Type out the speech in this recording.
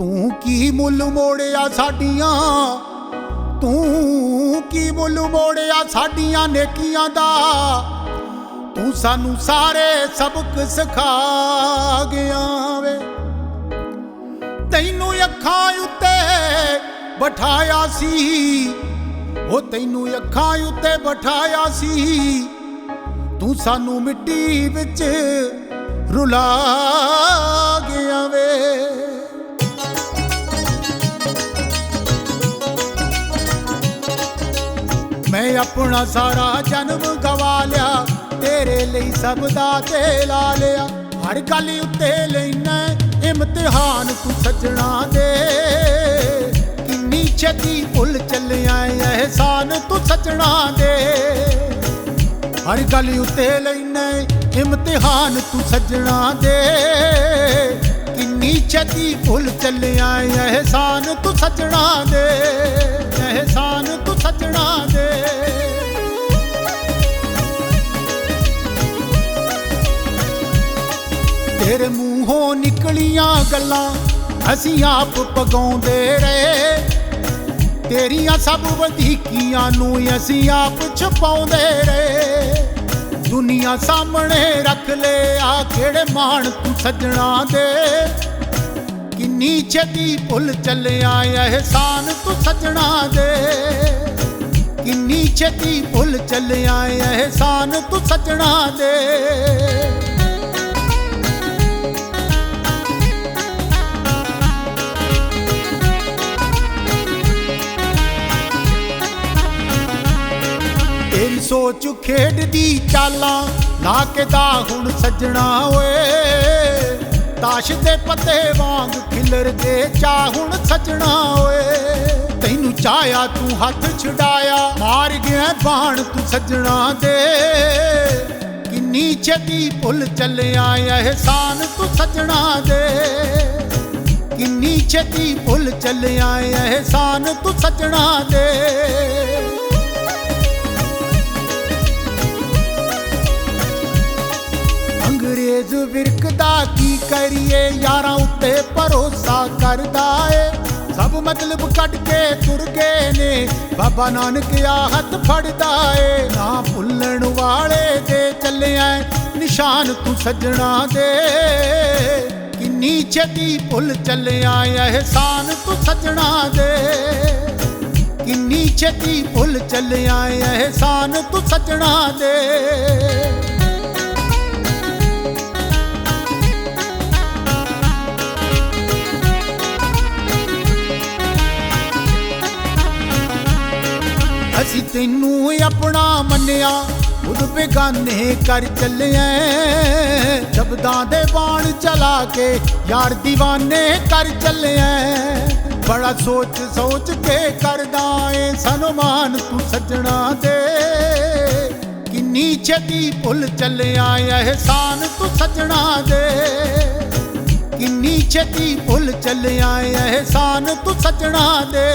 ਤੂੰ ਕੀ ਮੁੱਲ ਮੋੜਿਆ ਸਾਡੀਆਂ? ਤੂੰ ਕੀ ਮੁੱਲ ਮੋੜਿਆ ਸਾਡੀਆਂ ਨੇਕੀਆਂ ਦਾ? ਤੂੰ ਸਾਨੂੰ ਸਾਰੇ ਸਬਕ ਸਿਖਾ ਗਿਆ ਵੇ। ਤੈਨੂੰ ਅੱਖਾਂ ਉੱਤੇ ਬਿਠਾਇਆ ਸੀ। ਉਹ ਤੈਨੂੰ ਅੱਖਾਂ ਉੱਤੇ ਬਿਠਾਇਆ ਸੀ। ਤੂੰ ਸਾਨੂੰ ਮਿੱਟੀ ਵਿੱਚ ਰੁਲਾ ਮੈਂ ਆਪਣਾ ਸਾਰਾ ਜਨਮ ਗਵਾ ਲਿਆ, ਤੇਰੇ ਲਈ ਸਭ ਦਾ ਤੇ ਲਾ ਲਿਆ। ਹਰ ਗੱਲ ਉੱਤੇ ਲੈਣਾ, ਇਮਤਿਹਾਨ ਤੂੰ ਸੱਜਣਾ ਦੇ। ਕਿੰਨੀ ਛੇਤੀ ਭੁੱਲ ਚੱਲਿਆ ਏ, ਅਹਿਸਾਨ ਤੂੰ ਸੱਜਣਾ ਦੇ। ਹਰ ਗੱਲ ਉੱਤੇ ਲੈਣਾ, ਇਮਤਿਹਾਨ ਤੂੰ ਸੱਜਣਾ ਦੇ। ਕਿੰਨੀ ਛੇਤੀ ਭੁੱਲ ਚੱਲਿਆ ਏ ਅਹਿਸਾਨ ਤੂੰ ਸੱਜਣਾ ਦੇ ਅਹਿਸਾਨ ਤੂੰ ਸੱਜਣਾ ਦੇ। ਤੇਰੇ ਮੂੰਹੋਂ ਨਿਕਲੀਆਂ ਗੱਲਾਂ ਅਸੀਂ ਆਪ ਪਗਾਉਂਦੇ ਰਹੇ। ਤੇਰੀਆਂ ਸਭ ਵਧੀਕੀਆਂ ਨੂੰ ਅਸੀਂ ਆਪ ਛੁਪਾਉਂਦੇ ਰਹੇ। ਦੁਨੀਆ ਸਾਹਮਣੇ ਰੱਖ ਲਿਆ, ਕਿਹੜੇ ਮਾਣ ਤੂੰ ਸੱਜਣਾ ਦੇ? ਕਿੰਨੀ ਛੇਤੀ ਭੁੱਲ ਚੱਲਿਆ ਅਹਿਸਾਨ ਤੂੰ ਸੱਜਣਾ ਦੇ। ਕਿੰਨੀ ਛੇਤੀ ਭੁੱਲ ਚੱਲਿਆ ਅਹਿਸਾਨ ਤੂੰ ਸੱਜਣਾ ਦੇ। ਤੇਰੀ ਸੋਚ ਖੇਡਦੀ ਚਾਲਾਂ ਲਾ ਕੇ ਦਾ ਹੁਣ ਸੱਜਣਾ ਓਏ। ਤਾਸ਼ ਦੇ ਪੱਤੇ ਵਾਂਗ ਖਿਲਰਦੇ ਚਾ ਹੁਣ ਸੱਜਣਾ ਓਏ। ਤੈਨੂੰ ਚਾਇਆ ਤੂੰ ਹੱਥ ਛਡਾਇਆ ਮਾਰ ਗਿਆ ਬਾਣ ਤੂੰ ਸੱਜਣਾ ਦੇ। ਕਿੰਨੀ ਛੇਤੀ ਭੁੱਲ ਚੱਲਿਆ ਅਹਿਸਾਨ ਤੂੰ ਸੱਜਣਾ ਦੇ। ਕਿੰਨੀ ਛੇਤੀ ਭੁੱਲ ਚੱਲਿਆ ਅਹਿਸਾਨ ਤੂੰ ਸੱਜਣਾ ਦੇ। ਵਿਰਕਦਾ ਕੀ ਕਰੀਏ? ਯਾਰਾਂ ਉੱਤੇ ਭਰੋਸਾ ਕਰਦਾ ਏ। ਸਭ ਮਤਲਬ ਕੱਢ ਕੇ ਤੁਰ ਗਏ ਨੇ। ਬਾਬਾ ਨਾਨਕ ਆ ਹੱਥ ਫੜਦਾ ਏ। ਨਾ ਭੁੱਲਣ ਵਾਲੇ ਦੇ ਚੱਲਿਆ ਨਿਸ਼ਾਨ ਤੂੰ ਸੱਜਣਾ ਦੇ। ਕਿੰਨੀ ਛੇਤੀ ਭੁੱਲ ਚੱਲਿਆ ਅਹਿਸਾਨ ਤੂੰ ਸੱਜਣਾ ਦੇ। ਕਿੰਨੀ ਛੇਤੀ ਭੁੱਲ ਚੱਲਿਆ ਅਹਿਸਾਨ ਤੂੰ ਸੱਜਣਾ ਦੇ। ਅਸੀਂ ਤੈਨੂੰ ਆਪਣਾ ਮੰਨਿਆ। ਖੁਦ ਬੇਗਾਨੇ ਕਰ ਚੱਲਿਆ। ਸ਼ਬਦਾਂ ਦੇ ਬਾਣ ਚਲਾ ਕੇ ਯਾਰ دیਵਾਨੇ ਕਰ ਚੱਲਿਆ। ਬੜਾ ਸੋਚ ਸੋਚ ਕੇ ਕਰਦਾ ਏ ਸਨਮਾਨ ਤੂੰ ਸੱਜਣਾ ਦੇ। ਕਿੰਨੀ ਛੇਤੀ ਭੁੱਲ ਚੱਲਿਆ ਅਹਿਸਾਨ ਤੂੰ ਸੱਜਣਾ ਦੇ। ਕਿੰਨੀ ਛੇਤੀ ਭੁੱਲ ਚੱਲਿਆ ਅਹਿਸਾਨ ਤੂੰ ਸੱਜਣਾ ਦੇ।